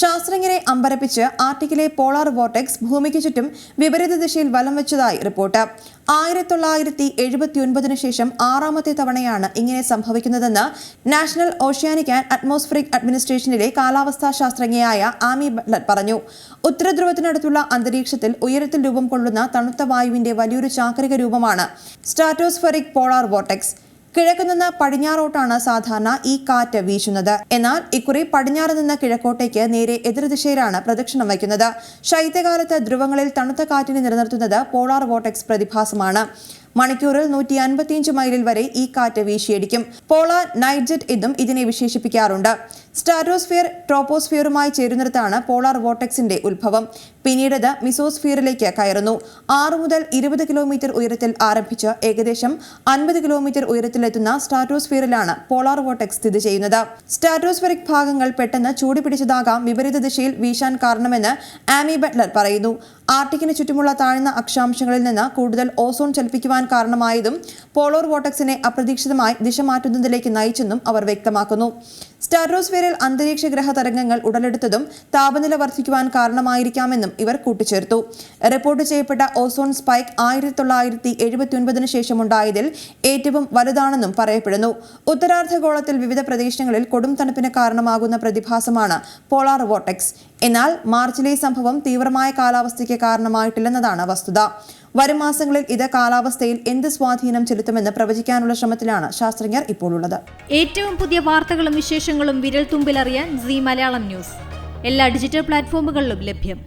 ശാസ്ത്രജ്ഞരെ അമ്പരപ്പിച്ച് ആർട്ടിക്കിലെ polar vortex ഭൂമിക്ക് ചുറ്റും വിപരീത ദിശയിൽ വലം വെച്ചതായി റിപ്പോർട്ട്. ആയിരത്തി തൊള്ളായിരത്തി എഴുപത്തി ഒൻപതിനു ശേഷം ആറാമത്തെ തവണയാണ് ഇങ്ങനെ സംഭവിക്കുന്നതെന്ന് നാഷണൽ ഓഷ്യാനിക് ആൻഡ് അറ്റ്മോസ്ഫിയറിക് അഡ്മിനിസ്ട്രേഷനിലെ കാലാവസ്ഥാ ശാസ്ത്രജ്ഞയായ ആമി ബട്ട്ലർ പറഞ്ഞു. ഉത്തരധ്രുവത്തിനടുത്തുള്ള അന്തരീക്ഷത്തിൽ ഉയരത്തിൽ രൂപം കൊള്ളുന്ന തണുത്ത വായുവിന്റെ വലിയൊരു ചാക്രിക രൂപമാണ് സ്ട്രാറ്റോസ്ഫെറിക് പോളാർ വോർട്ടെക്സ്. കിഴക്ക് നിന്ന് പടിഞ്ഞാറോട്ടാണ് സാധാരണ ഈ കാറ്റ് വീശുന്നത്. എന്നാൽ ഇക്കുറി പടിഞ്ഞാറ് നിന്ന് കിഴക്കോട്ടേക്ക് നേരെ എതിർദിശയിലാണ് പ്രദക്ഷിണം വയ്ക്കുന്നത്. ശൈത്യകാലത്ത് ധ്രുവങ്ങളിൽ തണുത്ത കാറ്റിനെ നിലനിർത്തുന്നത് പോളാർ വോട്ടെക്സ് പ്രതിഭാസമാണ്. മണിക്കൂറിൽ നൂറ്റി അൻപത്തിയഞ്ച് മൈലിൽ വരെ ഈ കാറ്റ് വീശിയടിക്കും. പോളാർ നൈറ്റ്ജെറ്റ് എന്നും ഇതിനെ വിശേഷിപ്പിക്കാറുണ്ട്. സ്റ്റാറ്റോസ്ഫിയർ ട്രോപ്പോസ്ഫിയറുമായി ചേരുന്നിടത്താണ് പോളാർ വോട്ടെക്സിന്റെ ഉത്ഭവം. പിന്നീട് ഇത് മിസോസ്ഫിയറിലേക്ക് കയറുന്നു. ആറ് മുതൽ ഇരുപത് കിലോമീറ്റർ ഉയരത്തിൽ ആരംഭിച്ച് ഏകദേശം അൻപത് കിലോമീറ്റർ ഉയരത്തിലെത്തുന്ന സ്റ്റാറ്റോസ്ഫിയറിലാണ് പോളാർ വോട്ടെക്സ് സ്ഥിതി ചെയ്യുന്നത്. സ്റ്റാറ്റോസ്ഫിയറിക് ഭാഗങ്ങൾ പെട്ടെന്ന് ചൂടുപിടിച്ചതാകാം വിപരീത ദിശയിൽ വീശാൻ കാരണമെന്ന് ആമി ബട്ട്ലർ പറയുന്നു. ആർട്ടിക്കിന് ചുറ്റുമുള്ള താഴ്ന്ന അക്ഷാംശങ്ങളിൽ നിന്ന് കൂടുതൽ ഓസോൺ ചലിപ്പിക്കുവാൻ കാരണമായതും പോളോർ വോട്ടക്സിനെ അപ്രതീക്ഷിതമായി ദിശ മാറ്റുന്നതിലേക്ക് നയിച്ചെന്നും അവർ വ്യക്തമാക്കുന്നു. സ്റ്റാറോസ്ഫിയറിൽ അന്തരീക്ഷ ഗ്രഹ തരംഗങ്ങൾ ഉടലെടുത്തതും താപനില വർദ്ധിക്കുവാൻ കാരണമായിരിക്കാമെന്നും ഇവർ കൂട്ടിച്ചേർത്തു. റിപ്പോർട്ട് ചെയ്യപ്പെട്ട ഓസോൺ സ്പൈക്ക് ആയിരത്തി തൊള്ളായിരത്തി എഴുപത്തി ഒൻപതിനു ശേഷമുണ്ടായതിൽ ഏറ്റവും വലുതാണെന്നും പറയപ്പെടുന്നു. ഉത്തരാർദ്ധഗോളത്തിൽ വിവിധ പ്രദേശങ്ങളിൽ കൊടും തണുപ്പിന് കാരണമാകുന്ന പ്രതിഭാസമാണ് പോളാർ വോട്ടെക്സ്. എന്നാൽ മാർച്ചിലെ സംഭവം തീവ്രമായ കാലാവസ്ഥയ്ക്ക് കാരണമായിട്ടില്ലെന്നതാണ് വസ്തുത. വരും മാസങ്ങളിൽ ഇത് കാലാവസ്ഥയിൽ എന്ത് സ്വാധീനം ചെലുത്തുമെന്ന് പ്രവചിക്കാനുള്ള ശ്രമത്തിലാണ് ശാസ്ത്രജ്ഞർ ഇപ്പോൾ ഉള്ളത് ഏറ്റവും പുതിയ വാർത്തകളും വിശേഷങ്ങളും വിരൽ തുമ്പിലറിയാൻ സി മലയാളം ന്യൂസ്. എല്ലാ ഡിജിറ്റൽ പ്ലാറ്റ്ഫോമുകളിലും ലഭ്യം.